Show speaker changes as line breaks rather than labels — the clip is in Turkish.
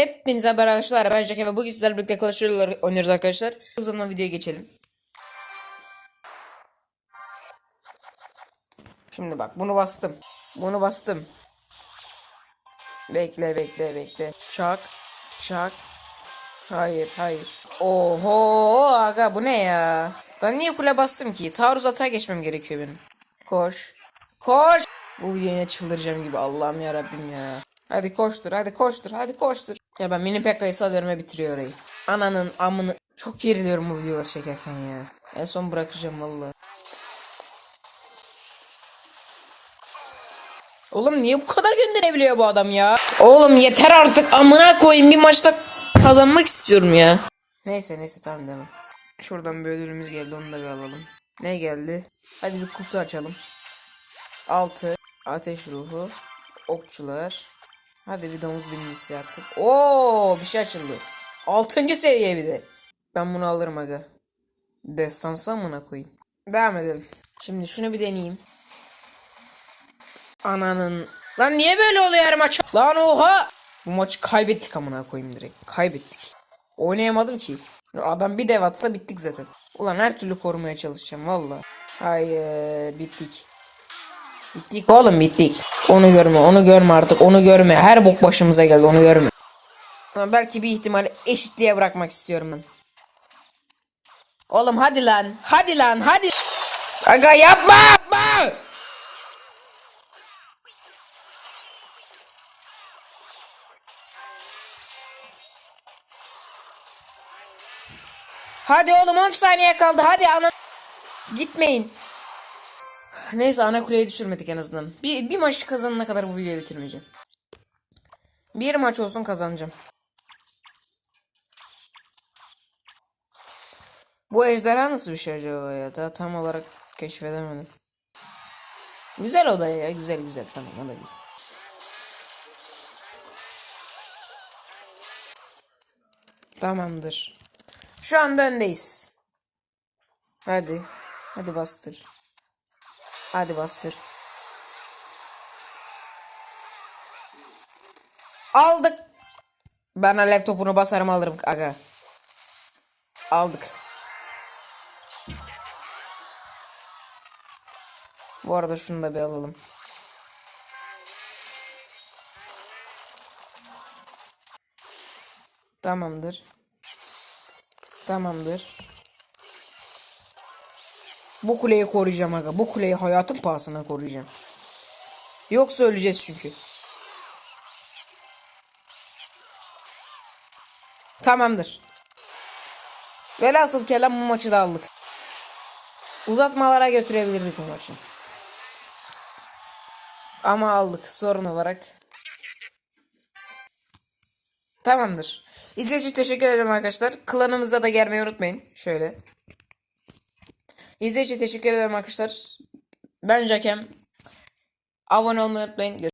Hepinize haber arkadaşlar. Ben Jackie ve bugün sizlerle birlikte Clash Royale oynuyoruz arkadaşlar. O zaman videoya geçelim. Şimdi bak bunu bastım. Bunu bastım. Bekle bekle bekle. Çak. Çak. Hayır hayır. Oho aga bu ne ya? Ben niye kule bastım ki? Taarruz atağa geçmem gerekiyor benim. Koş. Koş. Bu videoya çıldıracağım gibi Allah'ım ya Rabbim ya. Hadi koştur hadi koştur hadi koştur. Ya ben mini Pekka'yı salıyorum ve bitiriyor orayı. Ananın amını. Çok geriliyorum bu videoları çekerken ya. En son bırakacağım vallahi. Oğlum niye bu kadar gönderebiliyor bu adam ya? Oğlum yeter artık amına koyayım bir maçta kazanmak istiyorum ya. Neyse neyse tamam devam. Şuradan bir ödülümüz geldi onu da bir alalım. Ne geldi? Hadi bir kutu açalım. 6 ateş ruhu okçular. Hadi bir domuz birincisi artık. Oo bir şey açıldı. 6. seviye bir de. Ben bunu alırım aga. Destansı amına koyayım. Devam edelim. Şimdi şunu bir deneyeyim. Ananın. Lan niye böyle oluyor maç? Lan oha. Bu maçı kaybettik amına koyayım direkt. Kaybettik. Oynayamadım ki. Adam bir dev atsa bittik zaten. Ulan her türlü korumaya çalışacağım valla. Hayır bittik. Bittik oğlum bittik. Onu görme onu görme artık onu görme. Her bok başımıza geldi onu görme. Ama belki bir ihtimal eşitliğe bırakmak istiyorum ben. Oğlum hadi lan. Hadi lan hadi. Aga yapma yapma. Hadi oğlum 10 saniye kaldı. Hadi ana gitmeyin. Neyse ana kuleyi düşürmedik en azından. Bir, bir maç kazanana kadar bu videoyu bitirmeyeceğim. Bir maç olsun kazanacağım. Bu ejderha nasıl bir şey acaba ya? Daha tam olarak keşfedemedim. Güzel oda ya. Güzel güzel. Tamam o da güzel. Tamamdır. Şu anda öndeyiz. Hadi. Hadi bastır. Hadi bastır. Aldık. Ben alev topunu basarım alırım aga. Aldık. Bu arada şunu da bir alalım. Tamamdır. Tamamdır. Bu kuleyi koruyacağım aga. Bu kuleyi hayatın pahasına koruyacağım. Yoksa öleceğiz çünkü. Tamamdır. Velhasıl kelam bu maçı da aldık. Uzatmalara götürebilirdik bu maçı. Ama aldık sorun olarak. Tamamdır. İzlediğiniz teşekkür ederim arkadaşlar. Klanımıza da gelmeyi unutmayın. Şöyle. İzlediğiniz için teşekkür ederim arkadaşlar. Ben Jakem. Abone olmayı unutmayın.